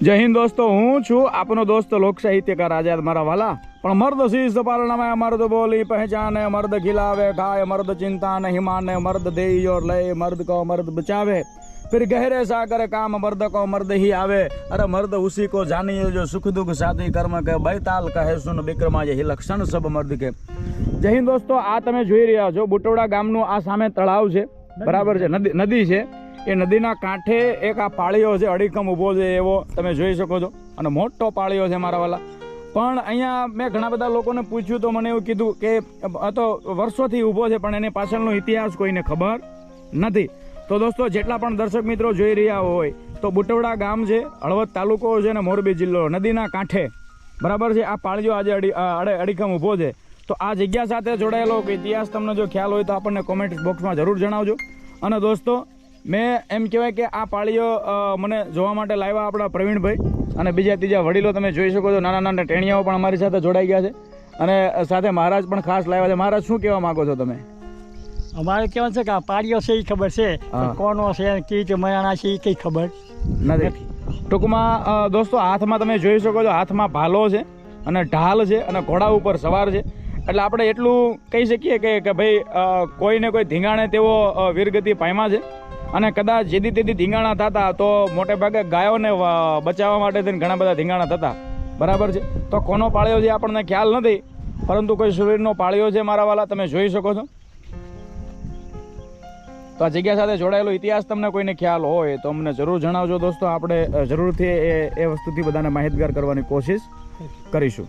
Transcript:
જય હિન્દ દોસ્તો હું છું આપનો દોસ્ત લોક સાહિત્યકાર આઝાદ મારા વાલા પણ મર્દ શીશ પારણામાં મર્દ બોલી પહેચાને મર્દ ખિલાવે ખાય મર્દ ચિંતા નહીં માને મર્દ દે और લય મર્દ को मर्द बचावे फिर गहरे सागर काम मर्द को मर्द ही आवे अरे मर्द उसी को जानिए जो सुख दुख साथी कर्म के बैताल કહે સુન વિક્રમા જે લક્ષણ સબ મર્દ કે જય હિન્દ દોસ્તો આ તમે જોઈ રહ્યા છો બુટોડા ગામનું આ સામે તળાવ છે બરાબર છે નદી નદી છે એ નદીના કાંઠે એક આ પાળીઓ છે અડીકમ ઊભો છે એવો તમે જોઈ શકો છો. અને મોટો પાળીઓ છે મારા વાલા. પણ અહીંયા મેં ઘણા બધા લોકોને પૂછ્યું તો મને એવું કીધું કે, આ તો વર્ષોથી ઊભો છે, પણ એની પાછળનો ઇતિહાસ કોઈને ખબર નથી. તો દોસ્તો, જેટલા પણ દર્શક મિત્રો જોઈ રહ્યા હોય, તો બુટવડા ગામ છે, હળવદ તાલુકો છે અને મોરબી જિલ્લો, નદીના કાંઠે. બરાબર છે? આ પાળીઓ આજે અડી અડે અડીખમ ઊભો છે. તો આ જગ્યા સાથે જોડાયેલો ઇતિહાસ તમને જો ખ્યાલ હોય તો આપણને કોમેન્ટ બોક્સમાં જરૂર જણાવજો. અને દોસ્તો મેં એમ કહેવાય કે આ પાળીઓ મને જોવા માટે લાવ્યા આપણા પ્રવીણભાઈ અને બીજા ત્રીજા વડીલો તમે જોઈ શકો છો નાના નાના ટેણિયાઓ પણ અમારી સાથે જોડાઈ ગયા છે. અને સાથે મહારાજ પણ ખાસ લાવ્યા છે. મહારાજ શું કહેવા માંગો છો તમે? અમારે કેવું છે કે આ પાળીઓ છે એ ખબર છે. કોનો છે કેવી રીતે મયાણા છે એ કઈ ખબર નથી. ટૂંકમાં દોસ્તો હાથમાં તમે જોઈ શકો છો હાથમાં ભાલો છે અને ઢાલ છે અને ઘોડા ઉપર સવાર છે. એટલે આપણે એટલું કહી શકીએ કે કે ભાઈ કોઈને કોઈ ધીંગાણે તેવો વીરગતિ પામ્યા છે. અને કદાચ જેદી તેદી ધીંગાણા થતા તો મોટે ભાગે ગાયોને બચાવવા માટે થઈને ઘણા બધા ધીંગાણા થતા. બરાબર છે? તો કોનો પાળ્યો છે આપણને ખ્યાલ નથી પરંતુ કોઈ શરીરનો પાળ્યો છે મારા વાલા તમે જોઈ શકો છો. તો આ જગ્યા સાથે જોડાયેલો ઇતિહાસ તમને કોઈને ખ્યાલ હોય તો અમને જરૂર જણાવજો દોસ્તો. આપણે જરૂરથી એ એ વસ્તુથી બધાને માહિતગાર કરવાની કોશિશ કરીશું.